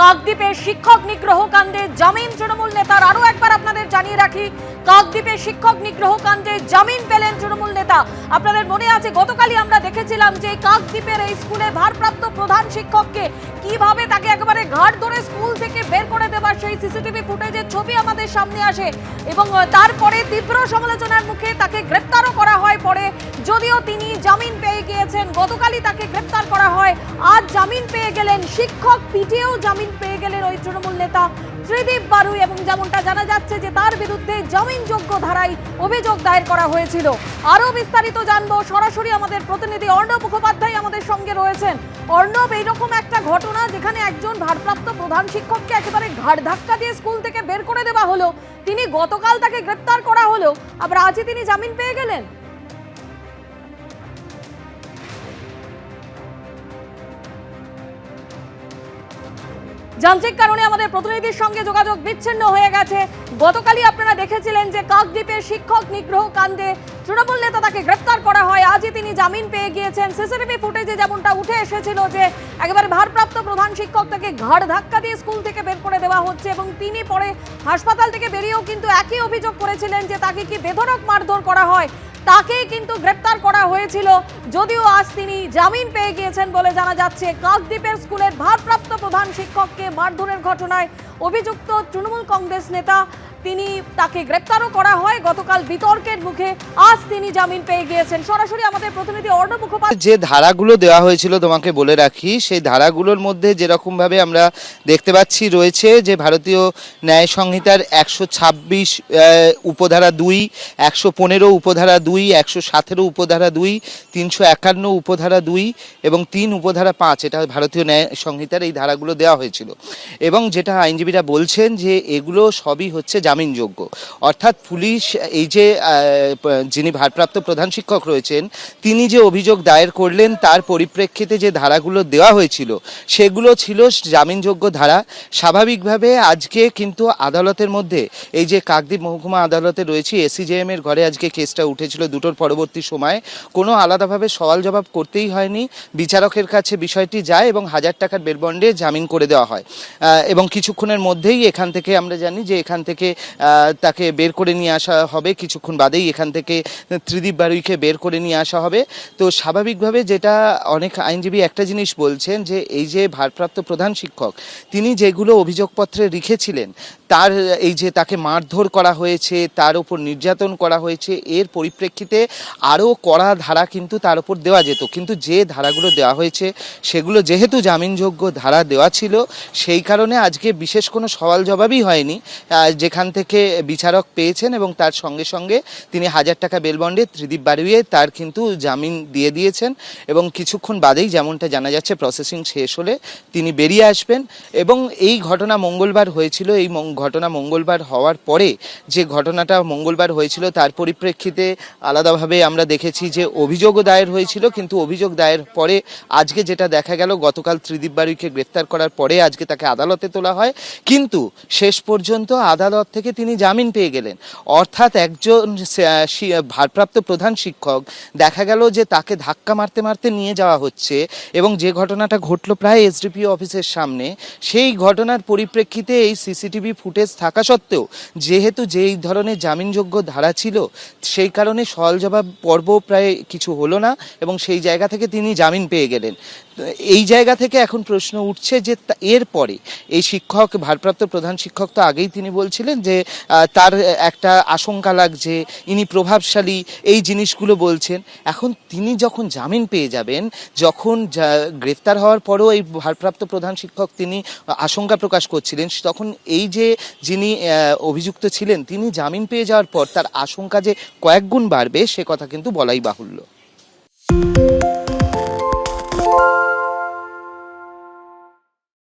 কাকদ্বীপে শিক্ষক নিগ্রহ কাণ্ডে জামিন তৃণমূল নেতার আরও একবার আপনাদের জানিয়ে রাখি কাকদ্বীপে শিক্ষক নিগ্রহ কাণ্ডে জামিন পেলেন তৃণমূল নেতা। আপনাদের মনে আছে, গতকালই আমরা দেখেছিলাম যে কাকদ্বীপের এই স্কুলে ভারপ্রাপ্ত প্রধান শিক্ষককে কীভাবে তাকে একেবারে ঘাট ধরে স্কুল থেকে বের করে দেওয়ার সেই সিসিটিভি ফুটেজের ছবি আমাদের সামনে আসে এবং তারপরে তীব্র সমালোচনার মুখে তাকে গ্রেপ্তারও করা হয় পরে, যদিও তিনি জামিন পেয়ে গিয়েছেন। গতকালই তাকে গ্রেপ্তার করা হয়। আজ জামিন পেয়ে গেলেন শিক্ষক, পিটিয়েও জামিন পেয়ে গেলেন ওই তৃণমূল নেতা ত্রিদীপ বারুই এবং যেমনটা জানা যাচ্ছে যে তার বিরুদ্ধে জামিনযোগ্য ধারায় অভিযোগ দায়ের করা হয়েছিল। আরও বিস্তারিত জানব। সরাসরি আমাদের প্রতিনিধি অর্ণব মুখোপাধ্যায় আমাদের সঙ্গে রয়েছেন। অর্ণব, এইরকম একটা ঘটনা যেখানে একজন ভারপ্রাপ্ত প্রধান শিক্ষককে একেবারে ঘাড় ধাক্কা দিয়ে স্কুল থেকে বের করে দেওয়া হলো, তিনি গতকাল তাকে গ্রেপ্তার করা হলো, আবার আজই তিনি জামিন পেয়ে গেলেন? যান্ত্রিক কারণে আমাদের প্রতিনিধির সঙ্গে যোগাযোগ বিচ্ছিন্ন হয়ে গেছে। গতকালই আপনারা দেখেছিলেন যে কাকদ্বীপের শিক্ষক নিগ্রহ কাণ্ডে তৃণমূল নেতা তাকে গ্রেপ্তার করা হয়। আজই তিনি জামিন পেয়ে গিয়েছেন। সিসিটিভি ফুটেজে যেমনটা উঠে এসেছিল যে একেবারে ভারপ্রাপ্ত প্রধান শিক্ষক তাকে ঘাড় ধাক্কা দিয়ে স্কুল থেকে বের করে দেওয়া হচ্ছে এবং তিনি পরে হাসপাতাল থেকে বেরিয়েও কিন্তু একই অভিযোগ করেছিলেন যে তাকে কি বেধড়ক মারধর করা হয়। তাকেই কিন্তু গ্রেপ্তার করা হয়েছিল। যদিও আজ তিনি জামিন পেয়ে গিয়েছেন বলে জানা যাচ্ছে, কাকদ্বীপের স্কুলের ভারপ্রাপ্ত প্রধান শিক্ষককে মারধরের ঘটনায় অভিযুক্ত তৃণমূল কংগ্রেস নেতা তিনি তাকে গ্রেপ্তারও করা হয়। গতকাল বিতর্কের মুখে আজ তিনি জামিন পেয়ে গিয়েছেন। সরাসরি আমাদের প্রতিনিধি অর্ণব মুখোপাধ্যায় যে ধারাগুলো দেওয়া হয়েছিল, তোমাকে বলে রাখি, সেই ধারাগুলোর মধ্যে যেরকমভাবে আমরা দেখতে পাচ্ছি, রয়েছে যে ভারতীয় ন্যায় সংহিতার একশো ছাব্বিশ উপধারা দুই, একশো পনেরো উপধারা দুই, একশো সতেরো উপধারা দুই, তিনশো একান্ন উপধারা দুই এবং তিন উপধারা পাঁচ, এটা ভারতীয় ন্যায় সংহিতার এই ধারাগুলো দেওয়া হয়েছিল। এবং যেটা আইনজীবীরা বলছেন যে এগুলো সবই হচ্ছে জামিনযোগ্য। অর্থাৎ পুলিশ, এই যে যিনি ভারপ্রাপ্ত প্রধান শিক্ষক রয়েছেন, তিনি যে অভিযোগ দায়ের করলেন, তার পরিপ্রেক্ষিতে যে ধারাগুলো দেওয়া হয়েছিল, সেগুলো ছিল জামিনযোগ্য ধারা। স্বাভাবিকভাবে আজকে কিন্তু আদালতের মধ্যে, এই যে কাকদ্বীপ মহকুমা আদালতে রয়েছে, এসিজেএম এর ঘরে আজকে কেসটা উঠেছিল দুটোর পরবর্তী সময়ে। কোনো আলাদাভাবে সওয়াল জবাব করতেই হয়নি। বিচারকের কাছে বিষয়টি যায় এবং হাজার টাকার বের বন্ডে জামিন করে দেওয়া হয়। এবং কিছুক্ষণের মধ্যেই এখান থেকে আমরা জানি যে, এখান থেকে তাকে বের করে নিয়ে আসা হবে। কিছুক্ষণ বাদেই এখান থেকে ত্রিদীপ বারুইকে বের করে নিয়ে আসা হবে। তো স্বাভাবিকভাবে যেটা অনেক আইনজীবী একটা জিনিস বলছেন যে, এই যে ভারপ্রাপ্ত প্রধান শিক্ষক, তিনি যেগুলো অভিযোগপত্রে লিখেছিলেন, তার এই যে তাকে মারধর করা হয়েছে, তার উপর নির্যাতন করা হয়েছে, এর পরিপ্রেক্ষিতে আরও কড়া ধারা কিন্তু তার উপর দেওয়া যেত। কিন্তু যে ধারাগুলো দেওয়া হয়েছে, সেগুলো যেহেতু জামিনযোগ্য ধারা দেওয়া ছিল, সেই কারণে আজকে বিশেষ কোনো সওয়াল জবাবই হয়নি যেখান থেকে বিচারক পেয়েছেন এবং তার সঙ্গে সঙ্গে তিনি হাজার টাকা বেলবন্ডে ত্রিদীপ বাড়িয়ে তার কিন্তু জামিন দিয়ে দিয়েছেন এবং কিছুক্ষণ বাদেই যেমনটা জানা যাচ্ছে প্রসেসিং শেষ হলে তিনি বেরিয়ে আসবেন এবং এই ঘটনা মঙ্গলবার হয়েছিল। এই ঘটনা মঙ্গলবার হওয়ার পরে যে ঘটনাটা মঙ্গলবার হয়েছিল তার পরিপ্রেক্ষিতে আলাদাভাবে আমরা দেখেছি যে অভিযোগও দায়ের হয়েছিল কিন্তু অভিযোগ দায়ের পরে আজকে যেটা দেখা গেল গতকাল ত্রিদীপ বাড়িকে গ্রেফতার করার পরে আজকে তাকে আদালতে তোলা হয়। কিন্তু শেষ পর্যন্ত আদালত থেকে তিনি জামিন পেয়ে গেলেন। অর্থাৎ একজন ভারপ্রাপ্ত প্রধান শিক্ষক দেখা গেল যে তাকে ধাক্কা মারতে মারতে নিয়ে যাওয়া হচ্ছে এবং যে ঘটনাটা ঘটলো প্রায় এসডিপিও অফিসের সামনে, সেই ঘটনার পরিপ্রেক্ষিতে এই সিসিটিভি ফুটেজ থাকা সত্ত্বেও যেহেতু যেই ধরনের জামিনযোগ্য ধারা ছিল, সেই কারণে সওয়াল জবাব পর্ব প্রায় কিছু হলো না এবং সেই জায়গা থেকে তিনি জামিন পেয়ে গেলেন। এই জায়গা থেকে এখন প্রশ্ন উঠছে যে এরপরে এই শিক্ষক, ভারপ্রাপ্ত প্রধান শিক্ষক তো আগেই তিনি বলছিলেন যে আহ, তার একটা আশঙ্কা লাগছে ইনি প্রভাবশালী এই জিনিসগুলো বলছেন। এখন তিনি যখন জামিন পেয়ে যাবেন যখন যা- গ্রেফতার হওয়ার পরও এই ভারপ্রাপ্ত প্রধান শিক্ষক তিনি আশঙ্কা প্রকাশ করছিলেন তখন এই যে যিনি অভিযুক্ত ছিলেন তিনি জামিন পেয়ে যাওয়ার পর তার আশঙ্কা যে কয়েক গুণ বাড়বে সে কথা কিন্তু বলাই বাহুল্য।